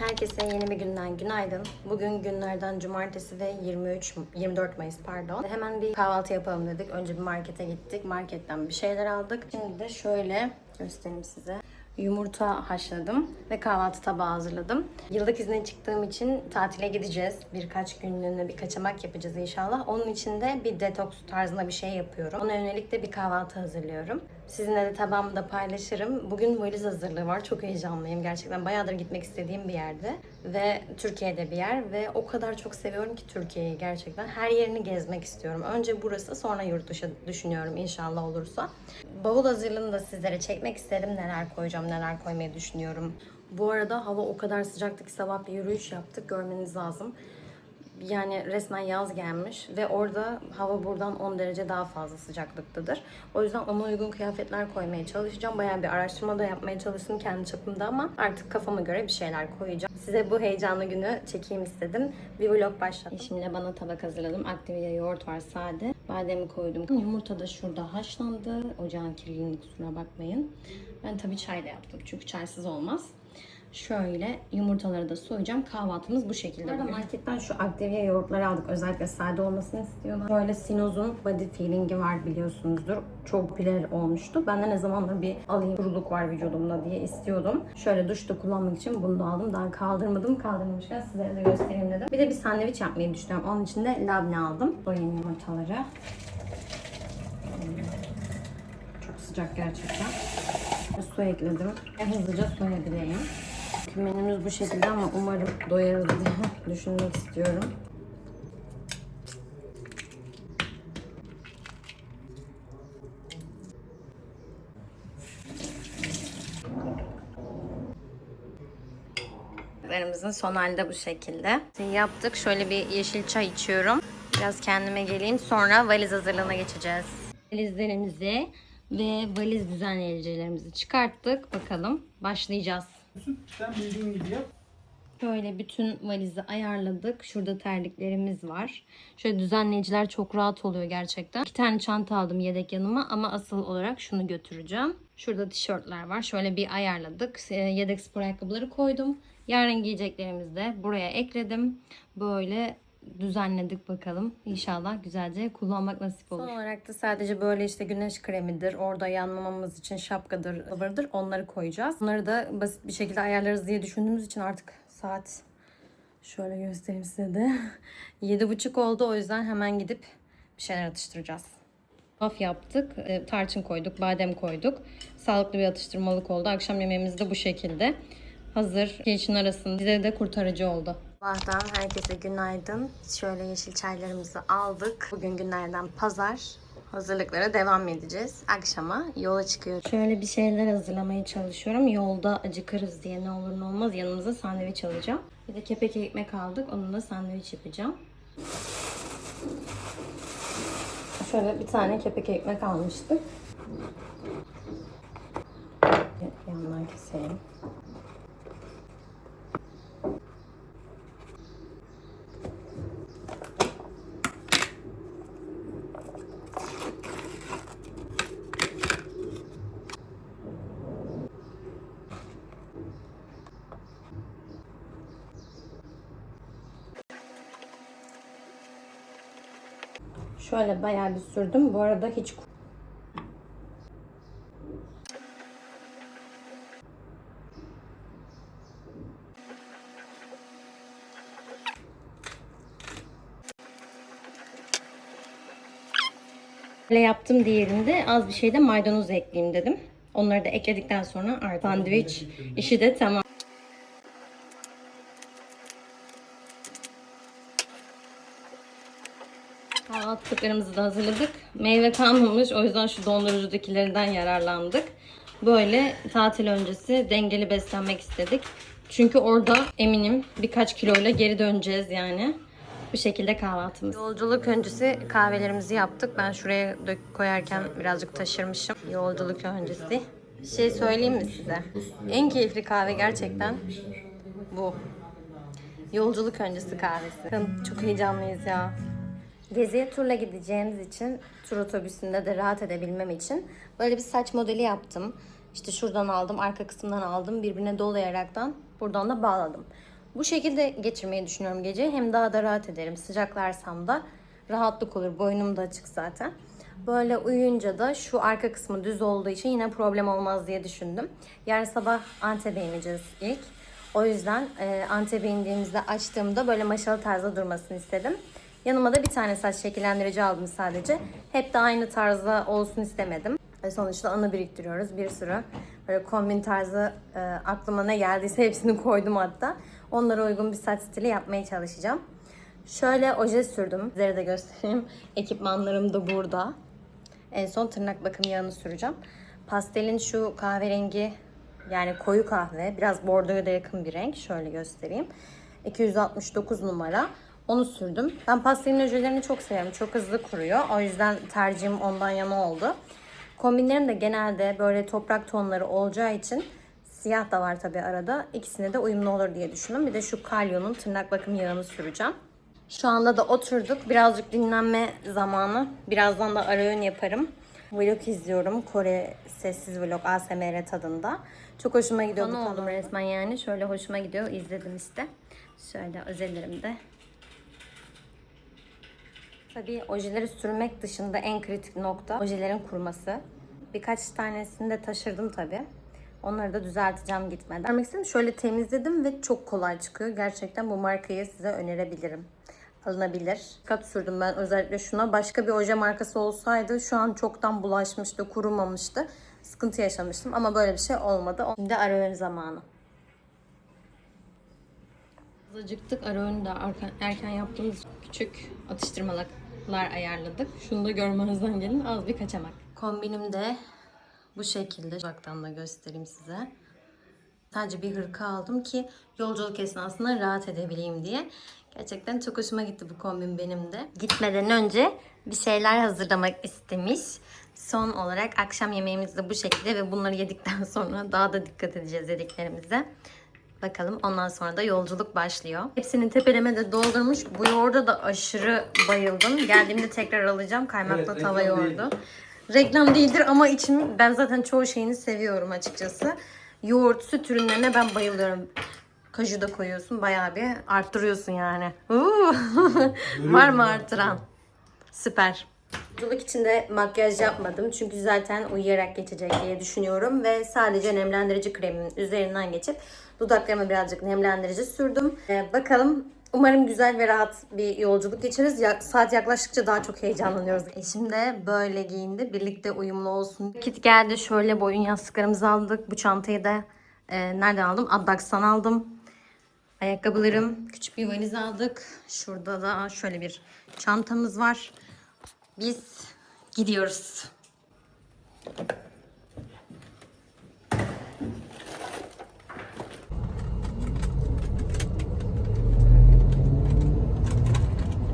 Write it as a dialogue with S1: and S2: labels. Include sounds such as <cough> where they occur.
S1: Herkese yeni bir günden günaydın. Bugün günlerden cumartesi ve 23 24 Mayıs pardon. Hemen bir kahvaltı yapalım dedik. Önce bir markete gittik. Marketten bir şeyler aldık. Şimdi de şöyle göstereyim size. Yumurta haşladım ve kahvaltı tabağı hazırladım. Yıllık izne çıktığım için tatile gideceğiz. Birkaç günlüğüne bir kaçamak yapacağız inşallah. Onun için de bir detoks tarzında bir şey yapıyorum. Ona yönelik de bir kahvaltı hazırlıyorum. Sizinle de tabağımı da paylaşırım. Bugün valiz hazırlığı var. Çok heyecanlıyım. Gerçekten bayağıdır gitmek istediğim bir yerde. Ve Türkiye'de bir yer. Ve o kadar çok seviyorum ki Türkiye'yi gerçekten. Her yerini gezmek istiyorum. Önce burası sonra yurt dışı düşünüyorum inşallah olursa. Bavul hazırlığını da sizlere çekmek istedim. Neler koyacağım, neler koymayı düşünüyorum. Bu arada hava o kadar sıcaktı ki sabah bir yürüyüş yaptık. Görmeniz lazım. Yani resmen yaz gelmiş ve orada hava buradan 10 derece daha fazla sıcaklıktadır. O yüzden ona uygun kıyafetler koymaya çalışacağım. Bayağı bir araştırma da yapmaya çalıştım kendi çapımda ama artık kafama göre bir şeyler koyacağım. Size bu heyecanlı günü çekeyim istedim. Bir vlog başlattım. Şimdi bana tabak hazırladım. Activia yoğurt var sade. Bademi koydum. Yumurta da şurada haşlandı. Ocağın kirliliğini kusura bakmayın. Ben tabii çay da yaptım çünkü çaysız olmaz. Şöyle yumurtaları da soyacağım. Kahvaltımız bu şekilde. Bu marketten şu Activia yoğurtları aldık. Özellikle sade olmasını istiyorlar. Böyle Sinoz'un body feeling'i var biliyorsunuzdur. Çok popüler olmuştu. Ben de ne zamandır bir alayım kuruluk var vücudumda diye istiyordum. Şöyle duşta kullanmak için bunu da aldım. Daha kaldırmadım. Kaldırmamışken sizlere de göstereyim dedim. Bir de bir sandviç yapmayı düşünüyorum. Onun için de labne aldım. Soyayım yumurtaları. Çok sıcak gerçekten. Su ekledim. Hızlıca soyabileyim. Menümüz bu şekilde ama umarım doyarız diye <laughs> düşünmek istiyorum. Yemeğimizin son hali de bu şekilde. Yaptık. Şöyle bir yeşil çay içiyorum. Biraz kendime geleyim. Sonra valiz hazırlığına geçeceğiz. Valizlerimizi ve valiz düzenleyicilerimizi çıkarttık. Bakalım başlayacağız.
S2: Sen bildiğin gibi yap.
S1: Şöyle bütün valizi ayarladık. Şurada terliklerimiz var. Şöyle düzenleyiciler çok rahat oluyor gerçekten. İki tane çanta aldım yedek yanıma ama asıl olarak şunu götüreceğim. Şurada tişörtler var. Şöyle bir ayarladık. E, Yedek spor ayakkabıları koydum. Yarın giyeceklerimizi de buraya ekledim. Böyle düzenledik bakalım. İnşallah güzelce kullanmak nasip olur. Son olarak da sadece böyle işte güneş kremidir, orada yanmamamız için şapkadır, ıvırdır onları koyacağız. Bunları da basit bir şekilde ayarlarız diye düşündüğümüz için artık saat şöyle göstereyim size de. <laughs> Yedi buçuk oldu o yüzden hemen gidip bir şeyler atıştıracağız. Af yaptık. e, Tarçın koyduk, badem koyduk. Sağlıklı bir atıştırmalık oldu. Akşam yemeğimiz de bu şekilde. Hazır gelişin arasında bize de kurtarıcı oldu. Sabahtan herkese günaydın. Şöyle yeşil çaylarımızı aldık. Bugün günlerden pazar. Hazırlıklara devam edeceğiz. Akşama yola çıkıyoruz. Şöyle bir şeyler hazırlamaya çalışıyorum. Yolda acıkırız diye ne olur ne olmaz yanımıza sandviç alacağım. Bir de kepek ekmek aldık. Onunla sandviç yapacağım. Şöyle bir tane kepek ekmek almıştık. Yandan keselim. Şöyle bayağı bir sürdüm. Bu arada hiç Böyle yaptım diğerinde az bir şey de maydanoz ekleyeyim dedim. Onları da ekledikten sonra artık sandviç işi de tamam. Kahvaltılıklarımızı da hazırladık. Meyve kalmamış. O yüzden şu dondurucudakilerinden yararlandık. Böyle tatil öncesi dengeli beslenmek istedik. Çünkü orada eminim birkaç kiloyla geri döneceğiz yani. Bu şekilde kahvaltımız. Yolculuk öncesi kahvelerimizi yaptık. Ben şuraya dök koyarken birazcık taşırmışım. Yolculuk öncesi. Şey söyleyeyim mi size? En keyifli kahve gerçekten bu. Yolculuk öncesi kahvesi. Çok heyecanlıyız ya. Geziye turla gideceğimiz için tur otobüsünde de rahat edebilmem için böyle bir saç modeli yaptım. İşte şuradan aldım, arka kısımdan aldım. Birbirine dolayaraktan buradan da bağladım. Bu şekilde geçirmeyi düşünüyorum geceyi. Hem daha da rahat ederim. Sıcaklarsam da rahatlık olur. Boynum da açık zaten. Böyle uyuyunca da şu arka kısmı düz olduğu için yine problem olmaz diye düşündüm. Yarın sabah Antep'e ineceğiz ilk. O yüzden e, Antep'e indiğimizde açtığımda böyle maşalı tarzda durmasını istedim. Yanıma da bir tane saç şekillendirici aldım sadece. Hep de aynı tarzda olsun istemedim. E, sonuçta anı biriktiriyoruz. Bir sürü böyle kombin tarzı e, aklıma ne geldiyse hepsini <laughs> koydum hatta. Onlara uygun bir saç stili yapmaya çalışacağım. Şöyle oje sürdüm. Sizlere de göstereyim. <laughs> Ekipmanlarım da burada. En son tırnak bakım yağını süreceğim. Pastelin şu kahverengi yani koyu kahve biraz bordoya da yakın bir renk. Şöyle göstereyim. 269 numara. Onu sürdüm. Ben pastelin ojelerini çok seviyorum. Çok hızlı kuruyor. O yüzden tercihim ondan yana oldu. Kombinlerim de genelde böyle toprak tonları olacağı için siyah da var tabii arada. İkisine de uyumlu olur diye düşündüm. Bir de şu Kalyon'un tırnak bakım yağını süreceğim. Şu anda da oturduk. Birazcık dinlenme zamanı. Birazdan da ara öğün yaparım. Vlog izliyorum. Kore sessiz vlog ASMR tadında. Çok hoşuma gidiyor bu oldum resmen yani. Şöyle hoşuma gidiyor. İzledim işte. Şöyle özellerimde. Tabii ojeleri sürmek dışında en kritik nokta ojelerin kuruması. Birkaç tanesini de taşırdım tabii. Onları da düzelteceğim gitmeden. Vermek istedim. Şöyle temizledim ve çok kolay çıkıyor. Gerçekten bu markayı size önerebilirim. Alınabilir. Kat sürdüm ben özellikle şuna. Başka bir oje markası olsaydı şu an çoktan bulaşmıştı, kurumamıştı. Sıkıntı yaşamıştım ama böyle bir şey olmadı. Şimdi ara öğün zamanı. Acıktık. Ara öğünü de erken, yaptığımız küçük atıştırmalıklar ayarladık. Şunu da görmezden gelin. Az bir kaçamak. Kombinim de bu şekilde. Uzaktan da göstereyim size. Sadece bir hırka aldım ki yolculuk esnasında rahat edebileyim diye. Gerçekten çok hoşuma gitti bu kombin benim de. Gitmeden önce bir şeyler hazırlamak istemiş. Son olarak akşam yemeğimiz de bu şekilde ve bunları yedikten <laughs> sonra daha da dikkat edeceğiz yediklerimize. Bakalım ondan sonra da yolculuk başlıyor. Hepsini tepeleme de doldurmuş. Bu yoğurda da aşırı bayıldım. Geldiğimde tekrar alacağım. Kaymaklı
S2: Evet,
S1: tava yoğurdu. Reklam değildir ama içim ben zaten çoğu şeyini seviyorum açıkçası. Yoğurt, süt ürünlerine ben bayılıyorum. Kaju da koyuyorsun bayağı bir arttırıyorsun yani. Var mı arttıran? Süper. Yolculuk içinde makyaj yapmadım çünkü zaten uyuyarak geçecek diye düşünüyorum ve sadece nemlendirici kremin üzerinden geçip dudaklarıma birazcık nemlendirici sürdüm. Ee, bakalım umarım güzel ve rahat bir yolculuk geçiririz. Ya, saat yaklaştıkça daha çok heyecanlanıyoruz. Eşim de böyle giyindi. Birlikte uyumlu olsun. Kit geldi. Şöyle boyun yastıklarımızı aldık. Bu çantayı da e, nereden aldım? Addax'tan aldım. Ayakkabılarım, küçük bir valiz aldık. Şurada da şöyle bir çantamız var. Biz gidiyoruz.